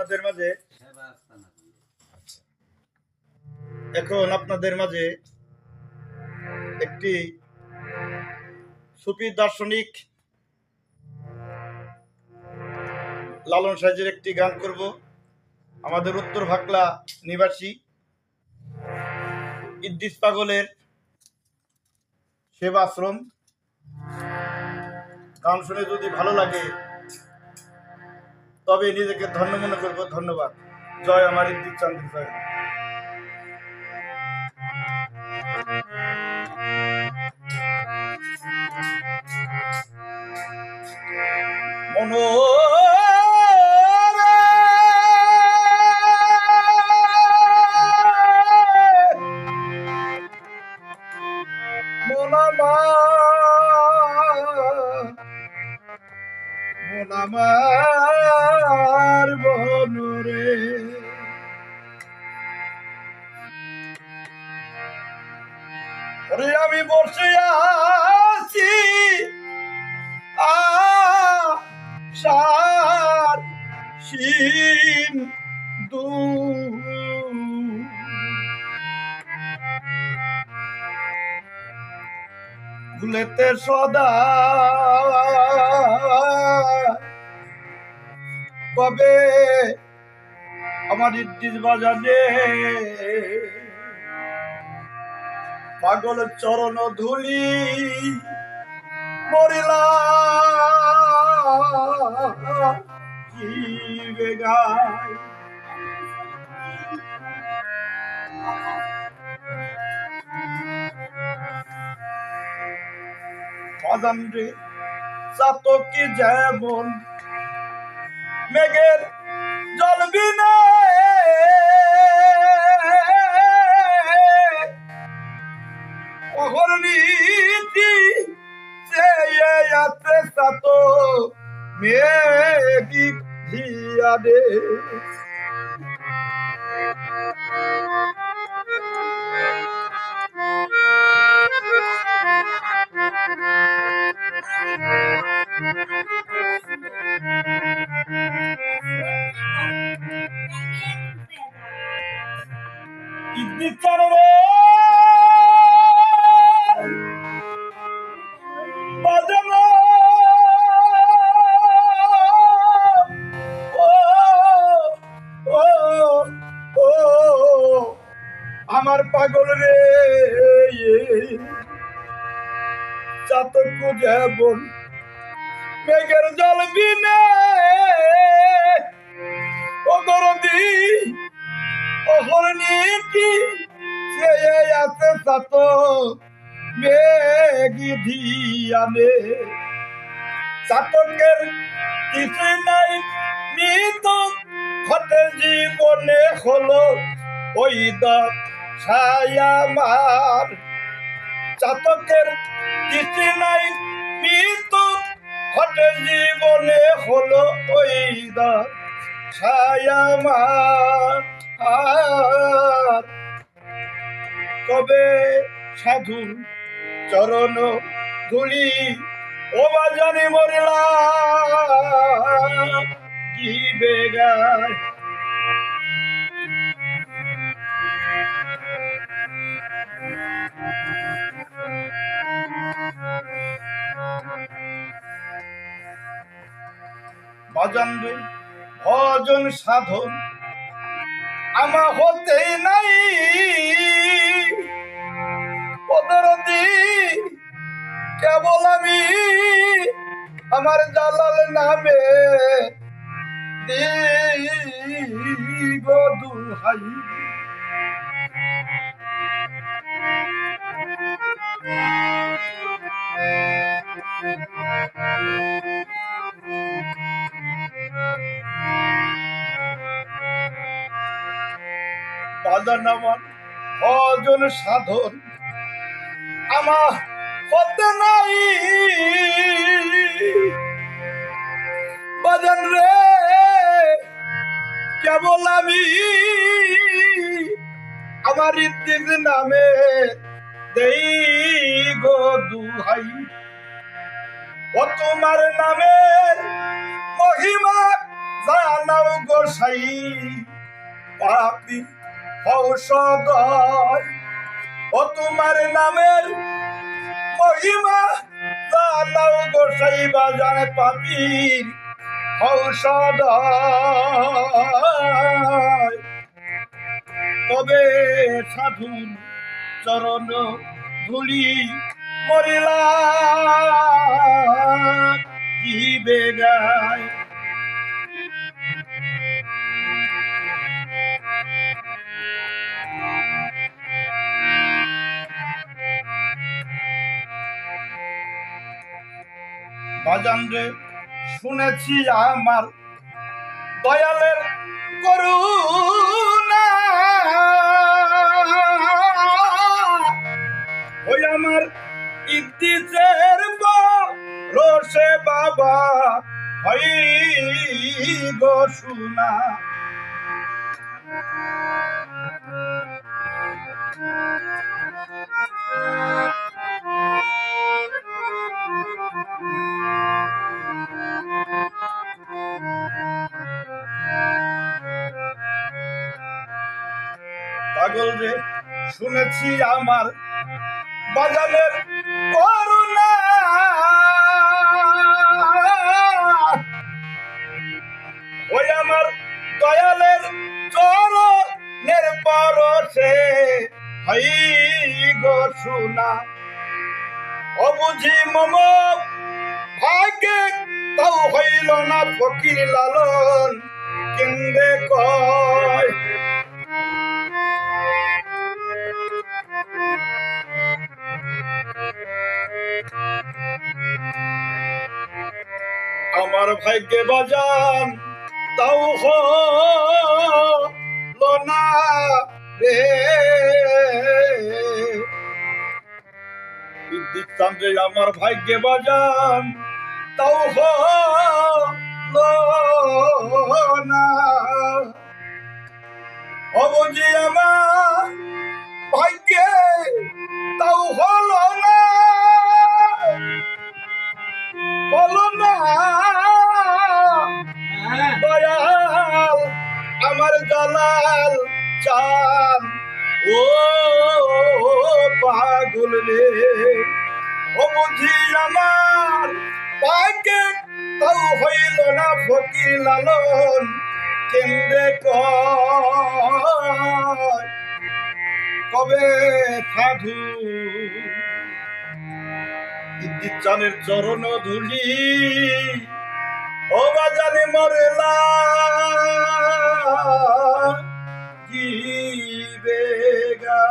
আপনাদের মাঝে এখন আপনাদের মাঝে একটি সুফি দার্শনিক লালন সাহেজের একটি গান করব। আমাদের উত্তর ভাকলা নিবাসী ইদ্দিস পাগলের সেবা আশ্রম গান শুনে যদি ভালো লাগে তবে নিজেকে ধন্য মনে করব ধন্যবাদ। জয় আমার ইন্দির চন্দ্র জয় ওরে আমি বসে আছি। ভুলেতে সদা কবে আমার ইদ্দিস বাজানে পাগল চরণ ধুলি মরিলা। কি চাতকি যেমন মেঘের জল বিনে। রে ও ও ও আমার পাগল রে চাতক যেমন মেঘের জল বিনে ও গরদি অহর্ণীতি সে আছে সাত মেঘি ধিয়ানে? চাতকের কিছু নাই মৃত ঘটে জীবনে হলো ওই দা ছায়ামার চাতকের কিছু নাই মৃত ঘটে জীবনে হলো ওই দা ছায়ামার আর কবে সাধু চরণ ধুলি? ও বাজানি মরিলা কি ভজন সাধন আমা হতে নাই। ওদের দি কেবল আমি আমার জালাল নামে দিব দুহাই। বাজান আমার ভজন সাধন আমার হতে নাই। বাজান রে, কেবল আমি আমার ইদ্দিক নামে দেই গো দুহাই। ও তোমার নামে মহিমা জানাও গোসাই পাপি সদয় ও তোমার নামের মহিমা জানাও গোসাই বাজার পাপির সদয় তবে সাধুর চরণ ধুলি মরিলা, কি বেগায় বাজান রে শুনেছি আমার দয়ালের করুণা। ওই আমার ইদ্দিসের রসে বাবা হই গো শুনা পাগল রে? শুনেছি আমার বাজারের করুণা। ওই আমার দয়ালের হই অবুঝি হইল না ফকির লালন। কেন্দ্রে কয় আমার ভাগ্যে বাজান, তাও হলো না রে। বিদ্যুৎ আমার ভাগ্যে বাজান, তাও হলো না। অবজি আমার ভাগ্যে পাগল রে ও বুঝি আমার পাকে তাও হইল না ফকির লালন কেন্দ্রে কবে সাধু? চানের চরণ ধুলি, ও বাজারে মরলা, কি বেগা?